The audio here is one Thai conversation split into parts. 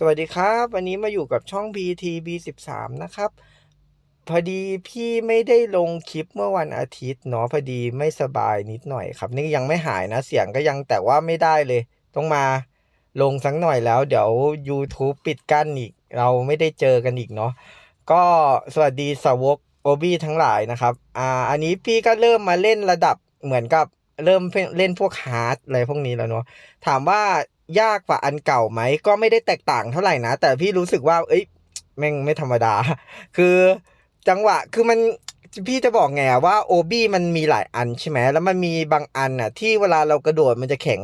สวัสดีครับ วันนี้มาอยู่กับช่อง PT B13 นะครับ พอดีพี่ไม่ได้ลงคลิปเมื่อวันอาทิตย์เนาะพอดีไม่สบายนิดหน่อยครับ นี่ยังไม่หายนะเสียงก็ยังแต่ว่าไม่ได้เลย ต้องมาลงสักหน่อยแล้ว เดี๋ยว YouTube ปิดกั้นอีก เราไม่ได้เจอกันอีกเนาะก็สวัสดีสาวกโอบี้ทั้งหลายนะครับอ่าอันนี้พี่ก็เริ่มมาเล่นระดับเหมือนกับเริ่มเล่นพวกฮาร์ดอะไรพวกนี้แล้วเนาะถามว่า ยากกว่าอันเก่าไหม ก็ไม่ได้แตกต่างเท่าไหร่นะ แต่พี่รู้สึกว่า เอ้ยแม่งไม่ธรรมดา คือจังหวะคือมันพี่จะบอกไงว่าโอบี้มันมีหลายอันใช่ไหมแล้วมันมีบางอันอะ ที่เวลาเรากระโดดมันจะแข็ง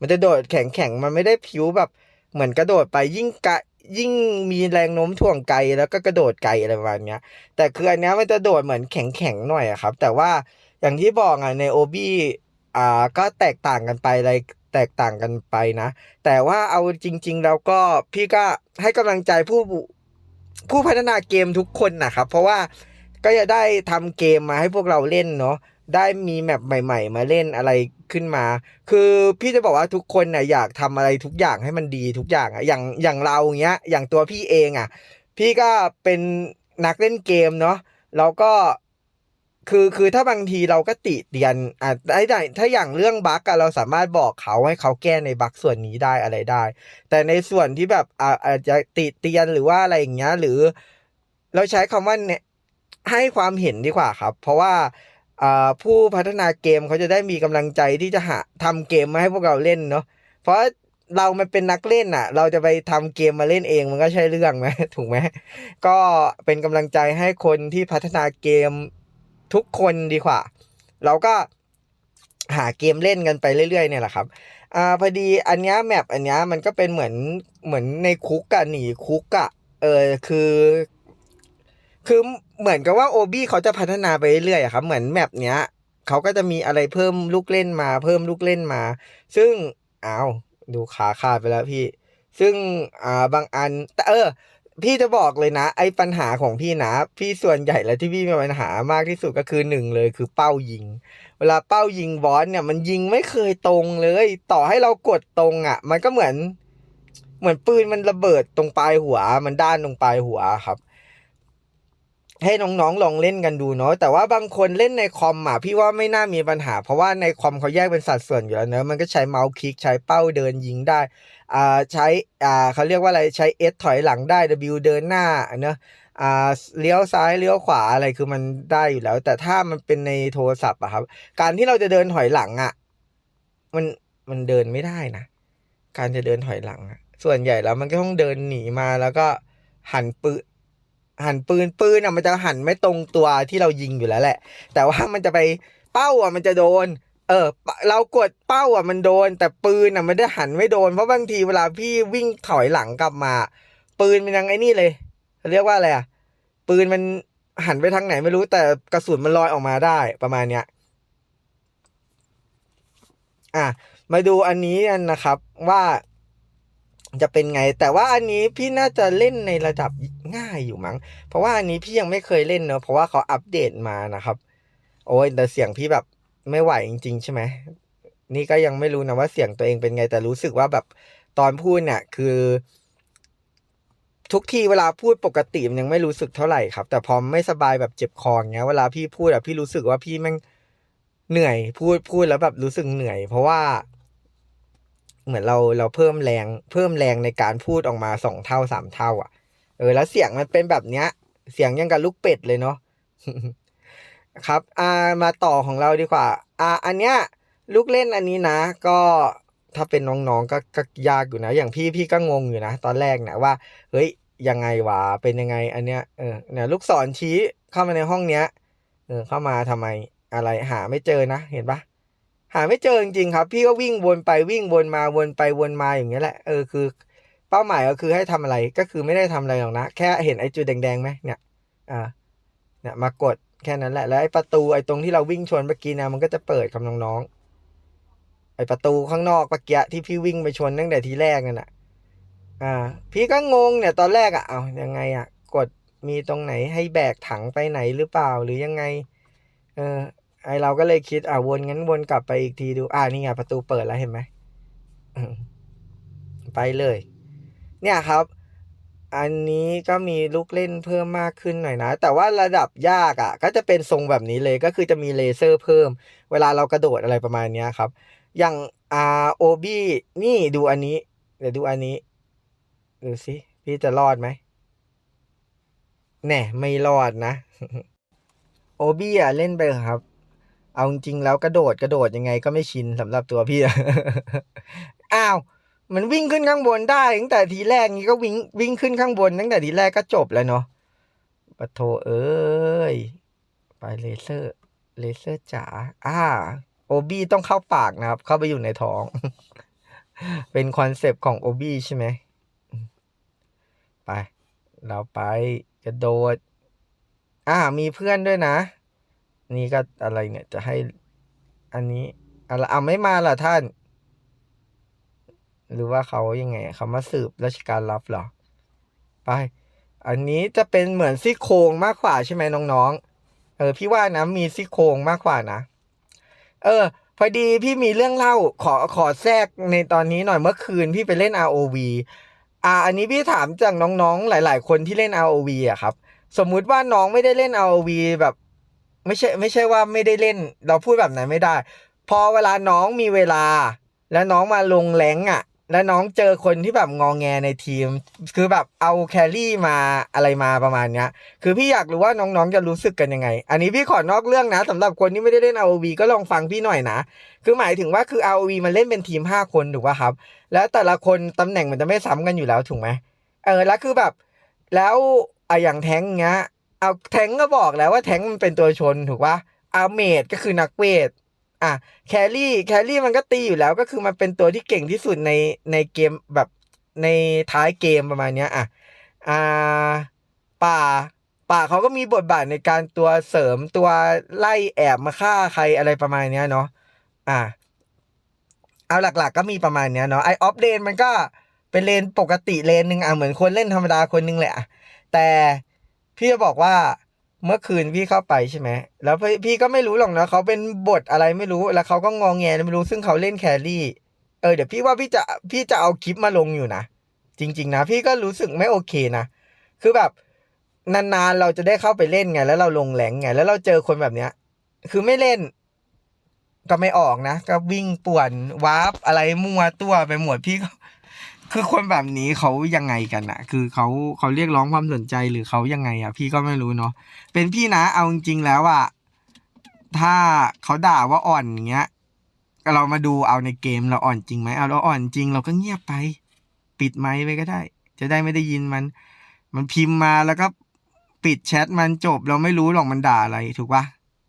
มันจะโดดแข็งแข็งมันไม่ได้ผิวแบบเหมือนกระโดดไปยิ่งกะยิ่งมีแรงโน้มถ่วงไกลแล้วก็กระโดดไกลอะไรประมาณเนี้ยแต่คืออันนี้มันจะโดดเหมือนแข็งแข็งหน่อยครับ แต่ว่าอย่างที่บอกอะในโอบี้อ่าก็แตกต่างกันไปอะไร แตกต่างกันไปนะ แต่ว่าเอาจริง ๆ แล้วก็พี่ก็ให้กำลังใจผู้ผู้พัฒนาเกมทุกคนนะครับ เพราะว่าก็จะได้ทำเกมมาให้พวกเราเล่นเนาะได้มีแมปใหม่ ๆ มาเล่นอะไรขึ้นมา คือพี่จะบอกว่าทุกคนน่ะอยากทำอะไรทุกอย่างให้มันดีทุกอย่างอะอย่างอย่างเราเงี้ย อย่างตัวพี่เองอะพี่ก็เป็นนักเล่นเกมเนาะเราก็ คือคือถ้าบางทีเราก็ติเตียนอะได้ถ้าอย่างเรื่องบั๊กอะเราสามารถบอกเขาให้เขาแก้ในบั๊กส่วนนี้ได้อะไรได้ แต่ในส่วนที่แบบอ่าอาจจะติเตียนหรือว่าอะไรอย่างเงี้ย หรือ เราใช้คำว่าเนี่ยให้ความเห็นดีกว่าครับ เพราะว่าอ่าผู้พัฒนาเกมเขาจะได้มีกำลังใจที่จะหาทำเกมมาให้พวกเราเล่นเนาะเพราะเรามันเป็นนักเล่นอะเราจะไปทำเกมมาเล่นเองมันก็ใช่เรื่องไหมถูกไหมก็เป็นกำลังใจให้คนที่พัฒนาเกม ทุกคนดีกว่า เราก็หาเกมเล่นกันไปเรื่อยๆเนี่ยแหละครับอ่าพอดีอันเนี้ยแมปอันเนี้ยมันก็เป็นเหมือนเหมือนในคุกอะหนีคุกอะเออคือ คือเหมือนกับว่าโอบี้เขาจะพัฒนาไปเรื่อยๆครับ เหมือนแมปเนี้ยเขาก็จะมีอะไรเพิ่มลูกเล่นมา เพิ่มลูกเล่นมา ซึ่งอ้าวดูขาขาดไปแล้วพี่ ซึ่งอ่าบางอันแต่เออ พี่จะบอกเลยนะ ไอ้ปัญหาของพี่นะ พี่ส่วนใหญ่แล้วที่พี่มีปัญหามากที่สุดก็คือหนึ่งเลยคือเป้ายิง เวลาเป้ายิงบอสเนี่ยมันยิงไม่เคยตรงเลย ต่อให้เรากดตรงอะ มันก็เหมือน เหมือนปืนมันระเบิดตรงปลายหัว มันด้านตรงปลายหัวครับ ให้น้องๆลองเล่นกันดูเนาะแต่ว่าบางคนเล่นในคอมอะพี่ว่าไม่น่ามีปัญหา เพราะว่าในคอมเขาแยกเป็นสัดส่วนอยู่แล้วเนอะมันก็ใช้เมาส์คลิกใช้เป้าเดินยิงได้อ่าใช้อ่าเขาเรียกว่าอะไรใช้ S ถอยหลังได้ W เดินหน้าเนอะอ่าเลี้ยวซ้ายเลี้ยวขวาอะไรคือมันได้อยู่แล้ว แต่ถ้ามันเป็นในโทรศัพท์อะครับ การที่เราจะเดินถอยหลังอะมันมันเดินไม่ได้นะ การจะเดินถอยหลังอะส่วนใหญ่แล้วมันก็ต้องเดินหนีมาแล้วก็หันปืน หันปืนปืนอะมันจะหันไม่ตรงตัวที่เรายิงอยู่แล้วแหละ แต่ว่ามันจะไปเป้าอะมันจะโดน เออ เรากดเป้าอะมันโดน แต่ปืนอะมันได้หันไม่โดนเพราะบางทีเวลาพี่วิ่งถอยหลังกลับมา ปืนมันยังไอ้นี่เลยเรียกว่าอะไรอะปืนมันหันไปทางไหนไม่รู้แต่กระสุนมันลอยออกมาได้ประมาณเนี้ยอะมาดูอันนี้กันนะครับว่าจะเป็นไง แต่ว่าอันนี้พี่น่าจะเล่นในระดับ ง่ายอยู่มั้ง เพราะว่าอันนี้พี่ยังไม่เคยเล่นเนอะเพราะว่าเขาอัปเดตมานะครับ โอ้ยแต่เสียงพี่แบบไม่ไหวจริง ๆ ใช่ไหมนี่ก็ยังไม่รู้นะว่าเสียงตัวเองเป็นไงแต่รู้สึกว่าแบบตอนพูดเนี่ยคือ ทุกทีเวลาพูดปกติมันยังไม่รู้สึกเท่าไหร่ครับ แต่พอไม่สบายแบบเจ็บคออย่างเงี้ย เวลาพี่พูดอะพี่รู้สึกว่าพี่แม่งเหนื่อยพูดพูดแล้วแบบรู้สึกเหนื่อย เพราะว่า เหมือนเราเราเพิ่มแรง เพิ่มแรงในการพูดออกมาสองเท่าสามเท่า อะ เออแล้วเสียงมันเป็นแบบเนี้ย เสียงยังกับลูกเป็ดเลยเนาะครับอ่ามาต่อของเราดีกว่า อ่า อันเนี้ยลูกเล่นอันนี้นะ ก็ถ้าเป็นน้องๆก็ก็ยากอยู่นะ อย่างพี่พี่ก็งงอยู่นะ ตอนแรกนะว่า เฮ้ยยังไงวะเป็นยังไง อันเนี้ยเออเนี่ยลูกศรชี้เข้ามาในห้องเนี้ยเออเข้ามาทำไมอะไรหาไม่เจอนะเห็นปะหาไม่เจอจริงๆครับ พี่ก็วิ่งวนไปวิ่งวนมาวนไปวนมาอย่างเงี้ยแหละเออคือ เป้าหมายก็คือให้ทำอะไรก็คือไม่ได้ทำอะไรหรอกนะ แค่เห็นไอ้จุดแดงๆไหมเนี่ยอ่าเนี่ยมากดแค่นั้นแหละแล้วไอ้ประตูไอ้ตรงที่เราวิ่งชนเมื่อกี้นะมันก็จะเปิดครับน้องๆไอ้ประตูข้างนอกเมื่อกี้ที่พี่วิ่งไปชนตั้งแต่ทีแรกนั่นแหละอ่า พี่ก็งงเนี่ยตอนแรกอะ่ะเอายังไงอะ่ะ กดมีตรงไหนให้แบกถังไปไหนหรือเปล่าหรือยังไง เออไอเราก็เลยคิดอ่าวนงั้นวนกลับไปอีกทีดู อ่านี่ไงประตูเปิดแล้วเห็นไหมไปเลย เนี่ยครับ อันนี้ก็มีลูกเล่นเพิ่มมากขึ้นหน่อยนะ แต่ว่าระดับยากอะ่ะ ก็จะเป็นทรงแบบนี้เลยก็คือจะมีเลเซอร์เพิ่ม เวลาเรากระโดดอะไรประมาณนี้ครับ อย่างอ่าโอบี้นี่ดูอันนี้ เดี๋ยวดูอันนี้ ดูสิพี่จะรอดไหมแน่ไม่รอดนะ โอบี้อะเล่นไปเถอครับ เอาจริงแล้วกระโดดกระโดดยังไงก็ไม่ชินสำหรับตัวพี่อ้าว มันวิ่งขึ้นข้างบนได้ตั้งแต่ทีแรกนี้ก็วิ่งวิ่งขึ้นข้างบนตั้งแต่ทีแรกก็จบแล้วเนาะปะโทเอ้ย ไปเลเซอร์ เลเซอร์จ๋าอ่า โอบี้ต้องเข้าปากนะครับ เข้าไปอยู่ในท้อง เป็นคอนเซปต์ของโอบี้ใช่ไหม ไป เราไปกระโดด อ่า มีเพื่อนด้วยนะ นี่ก็อะไรเนี่ย จะให้ อันนี้อะไรอะไม่มาล่ะท่าน หรือว่าเขายังไงเขามาสืบราชการลับเหรอ ไป อันนี้จะเป็นเหมือนซี่โครงมากกว่าใช่ไหมน้องๆ เออพี่ว่านะมีซี่โครงมากกว่านะ เออ พอดีพี่มีเรื่องเล่าขอขอแทรกในตอนนี้หน่อยเมื่อคืนพี่ไปเล่น ROV อ่า อันนี้พี่ถามจากน้องๆ หลาย ๆ คนที่เล่น ROV อะครับ สมมุติว่าน้องไม่ได้เล่น ROV แบบ ไม่ใช่ไม่ใช่ว่าไม่ได้เล่น เราพูดแบบนั้นไม่ได้ พอเวลาน้องมีเวลา แล้วน้องมาลงแรงอะ แล้วน้องเจอคนที่แบบงองแงในทีม คือแบบเอาแครี่มาอะไรมาประมาณเนี้ย คือพี่อยากรู้ว่าน้องๆจะรู้สึกกันยังไง อันนี้พี่ขอนอกเรื่องนะสำหรับคนที่ไม่ได้เล่น ROV ก็ลองฟังพี่หน่อยนะ คือหมายถึงว่าคือ ROV มันเล่นเป็นทีม 5 คนถูกป่ะครับ แล้วแต่ละคนตำแหน่งมันจะไม่ซ้ำกันอยู่แล้วถูกไหมเออแล้วคือแบบ แล้วอะอย่างแท้งเงี้ย เอาแท้งก็บอกแล้วว่าแท้งมันเป็นตัวชนถูกป่ะอาเมดก็คือนักเวท อะแครี่แครี่มันก็ตีอยู่แล้วก็คือมันเป็นตัวที่เก่งที่สุดในในเกมแบบในท้ายเกมประมาณเนี้ยอะอ่าป่า ป่าเขาก็มีบทบาทในการตัวเสริมตัวไล่แอบมาฆ่าใครอะไรประมาณเนี้ยเนาะอะเอาหลักๆ ก็มีประมาณเนี้ยเนาะไอออฟเลนมันก็เป็นเลนปกติเลนหนึ่งอะเหมือนคนเล่นธรรมดาคนหนึงแหละแต่พี่จะบอกว่า เมื่อคืนพี่เข้าไปใช่ไหม แล้วพี่ก็ไม่รู้หรอกนะเขาเป็นบทอะไรไม่รู้ แล้วเขาก็งองแงไม่รู้ ซึ่งเขาเล่นแครี่ เออเดี๋ยวพี่ว่าพี่จะพี่จะเอาคลิปมาลงอยู่นะ จริง ๆ นะ พี่ก็รู้สึกไม่โอเคนะ คือแบบนานๆเราจะได้เข้าไปเล่นไง แล้วเราลงแหลงไง แล้วเราเจอคนแบบเนี้ย คือไม่เล่น ก็ไม่ออกนะ ก็วิ่งป่วนวาร์ปอะไรมั่วตัวไปหมดพี่ก็ คือคนแบบนี้เขายังไงกันอะคือเขาเขาเรียกร้องความสนใจหรือเขายังไงอะพี่ก็ไม่รู้เนาะ เป็นพี่นะ เอาจริงๆแล้วอะถ้าเขาด่าว่าอ่อนอย่างเงี้ย เรามาดูเอาในเกมเราอ่อนจริงไหมเอาเราอ่อนจริงเราก็เงียบไป ปิดไมค์ไปก็ได้ จะได้ไม่ได้ยินมัน มันพิมพ์มาแล้วก็ปิดแชทมันจบ เราไม่รู้หรอกมันด่าอะไรถูกปะ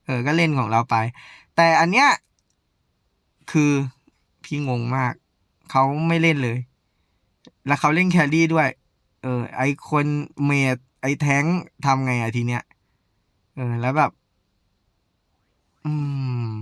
เออ ก็เล่นของเราไป แต่อันเนี้ยคือพี่งงมาก เขาไม่เล่นเลย แล้วเขาเล่นแครี่ด้วย เออ ไอคนเมดไอแท้งทำไงอะทีเนี้ย เออ แล้วแบบ อืม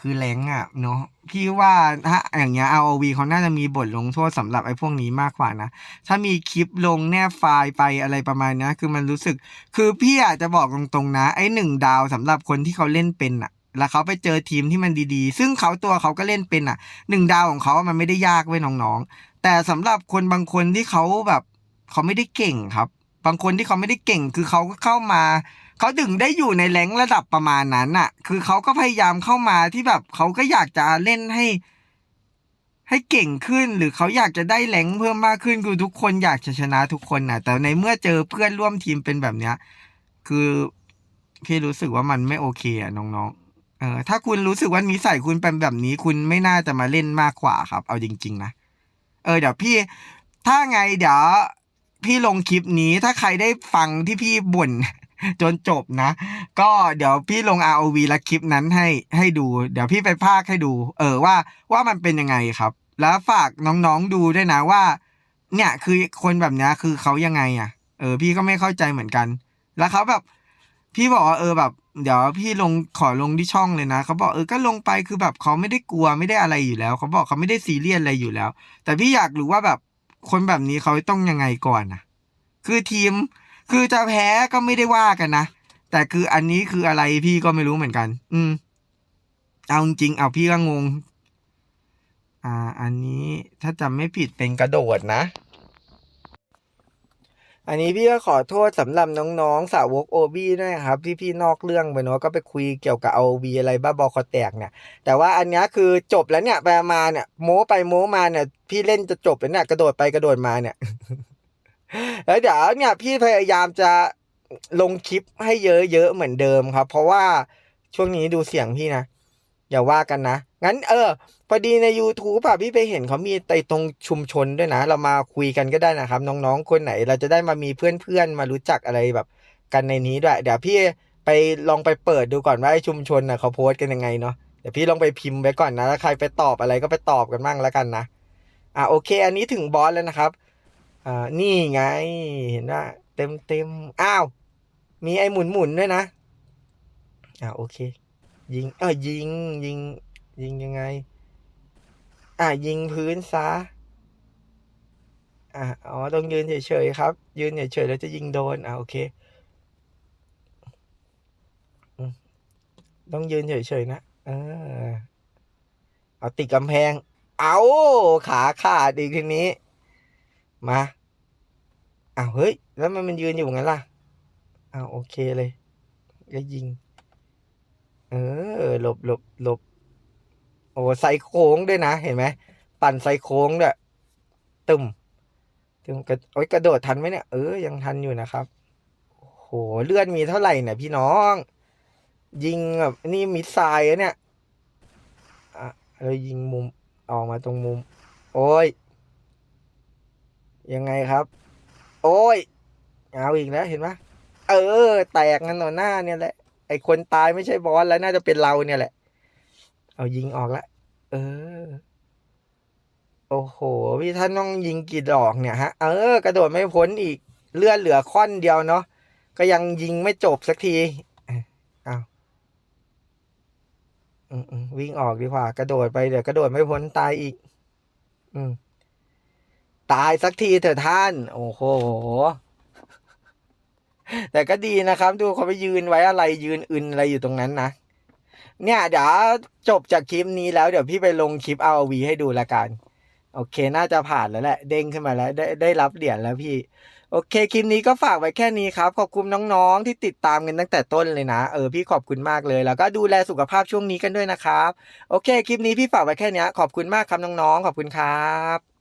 คือแรงอะเนาะ พี่ว่าถ้าอย่างเงี้ย ROV เขาน่าจะมีบทลงโทษสำหรับไอ้พวกนี้มากกว่านะ ถ้ามีคลิปลงแนบไฟล์ไปอะไรประมาณนี้คือมันรู้สึก คือพี่อาจจะบอกตรงๆนะ ไอ้หนึ่งดาวสำหรับคนที่เขาเล่นเป็นอะแล้วเขาไปเจอทีมที่มันดีๆ ซึ่งเขาตัวเขาก็เล่นเป็นอะหนึ่งดาวของเขามันไม่ได้ยากเว้ยน้องๆ แต่สำหรับคนบางคนที่เขาแบบเขาไม่ได้เก่งครับ บางคนที่เขาไม่ได้เก่ง คือเขาก็เข้ามาเขาถึงได้อยู่ในแรงระดับประมาณนั้นน่ะคือเขาก็พยายามเข้ามาที่แบบเขาก็อยากจะเล่นให้ ให้เก่งขึ้นหรือเขาอยากจะได้แรงเพิ่มมากขึ้นคือทุกคนอยากจะชนะทุกคนน่ะแต่ในเมื่อเจอเพื่อนร่วมทีมเป็นแบบเนี้ย คือพี่รู้สึกว่ามันไม่โอเคอะน้องๆเออถ้าคุณรู้สึกว่านิสัยคุณเป็นแบบนี้ คุณไม่น่าจะมาเล่นมากกว่าครับ เอาจริง ๆ นะ ออเดี๋ยวพี่ ถ้าไงเดี๋ยวพี่ลงคลิปนี้ถ้าใครได้ฟังที่พี่บ่นจนจบนะ ก็เดี๋ยวพี่ลง ROV และคลิปนั้นให้ให้ดู เดี๋ยวพี่ไปพากย์ให้ดู เออว่าว่ามันเป็นยังไงครับ แล้วฝากน้องๆดูด้วยนะว่า เนี่ยคือคนแบบนี้คือเขายังไงอะ เออ พี่ก็ไม่เข้าใจเหมือนกัน แล้วเขาแบบ พี่บอกว่าเออแบบ เดี๋ยวพี่ลงขอลงที่ช่องเลยนะเขาบอกเออก็ลงไปคือแบบเขาไม่ได้กลัวไม่ได้อะไรอยู่แล้วเขาบอกเขาไม่ได้ซีเรียสอะไรอยู่แล้ว แต่พี่อยากรู้ว่าแบบคนแบบนี้เขาต้องยังไงก่อนนะคือทีมคือจะแพ้ก็ไม่ได้ว่ากันนะแต่คืออันนี้คืออะไรพี่ก็ไม่รู้เหมือนกัน อืม เอาจริงเอาพี่ก็งง อ่า อันนี้ถ้าจำไม่ผิดเป็นกระโดดนะ อันนี้พี่ก็ขอโทษสำหรับน้องๆ สาวกโอบีด้วยครับ ที่พี่นอกเรื่องไปเนาะก็ไปคุยเกี่ยวกับเอาบีอะไรบ้าบอคอแตกเนี่ย แต่ว่าอันนี้คือจบแล้วเนี่ยไปมาเนี่ยโม้ไปโม้มาเนี่ย พี่เล่นจะจบแล้วเนี่ยกระโดดไปกระโดดมาเนี่ยแล้วเดี๋ยวเนี่ยพี่พยายามจะลงคลิปให้เยอะๆเหมือนเดิมครับ เพราะว่าช่วงนี้ดูเสียงพี่นะ อย่าว่ากันนะ งั้นเออพอดีใน YouTube อะพี่ไปเห็นเขามีไตตรงชุมชนด้วยนะ เรามาคุยกันก็ได้นะครับ น้องๆ คนไหน เราจะได้มามีเพื่อนๆ มารู้จักอะไรแบบ กันในนี้ด้วย เดี๋ยวพี่ไปลองไปเปิดดูก่อนว่าไอชุมชนนะเขาโพสต์กันยังไงเนาะ เดี๋ยวพี่ลองไปพิมพ์ไว้ก่อนนะแล้วใครไปตอบอะไรก็ไปตอบกันบ้างแล้วกันนะ อะโอเค อันนี้ถึงบอสแล้วนะครับ อ่านี่ไงเห็นว่าเต็มเต็มอ้าว มีไอ้หมุนหมุนด้วยนะ อ่าโอเค ยิง เออยิง ยิง ยิงยังไง อะยิงพื้นซะอะอ๋อต้องยืนเฉยๆครับ ยืนเฉยๆแล้วจะยิงโดนอะโอเคต้องยืนเฉยๆนะเออเอาติดกำแพง เอาขาขาดอีกทีนี้ มาอ้าวเฮ้ย แล้วมันมันยืนอยู่งั้นล่ะอ้าวโอเคเลย ก็ยิง เออ หลบหลบหลบโอ้ไซโค้งด้วยนะ เห็นไหม ปั่นไซโค้งด้วยตึมตึมกระโอ้ยกระโดดทันไหมเนี่ย เออ ยังทันอยู่นะครับโห เลือดมีเท่าไหร่เนี่ยพี่น้อง ยิงแบบนี่มิดไซล์เนี่ยอะเรายิงมุมออกมาตรงมุม โอ้ย ยังไงครับ โอ้ย เอาอีกแล้วเห็นไหมเออ แตกงันต่อหน้าเนี่ยแหละ ไอคนตายไม่ใช่บอสแล้วน่าจะเป็นเราเนี่ยแหละ เอายิงออกละ เออ โอ้โห พี่ท่านต้องยิงกี่ดอกเนี่ยฮะ เออ กระโดดไม่พ้นอีก เลือดเหลือค่อนเดียวเนาะ ก็ยังยิงไม่จบสักทีอ้าววิ่งออกดีกว่า กระโดดไปเดี๋ยวกระโดดไม่พ้นตายอีก อืม ตายสักทีเถอะท่าน โอ้โห แต่ก็ดีนะครับ ดูเขาไปยืนไว้อะไรยืนอึนอะไรอยู่ตรงนั้นนะ เนี่ยเดี๋ยวจบจากคลิปนี้แล้วเดี๋ยวพี่ไปลงคลิป ROV ให้ดูละกัน โอเคน่าจะผ่านแล้วแหละ เด้งขึ้นมาแล้วได้ได้รับเหรียญแล้วพี่ โอเคคลิปนี้ก็ฝากไว้แค่นี้ครับ ขอบคุณน้องๆที่ติดตามกันตั้งแต่ต้นเลยนะ เออพี่ขอบคุณมากเลย แล้วก็ดูแลสุขภาพช่วงนี้กันด้วยนะครับ โอเคคลิปนี้พี่ฝากไว้แค่นี้ขอบคุณมากครับน้องๆขอบคุณครับ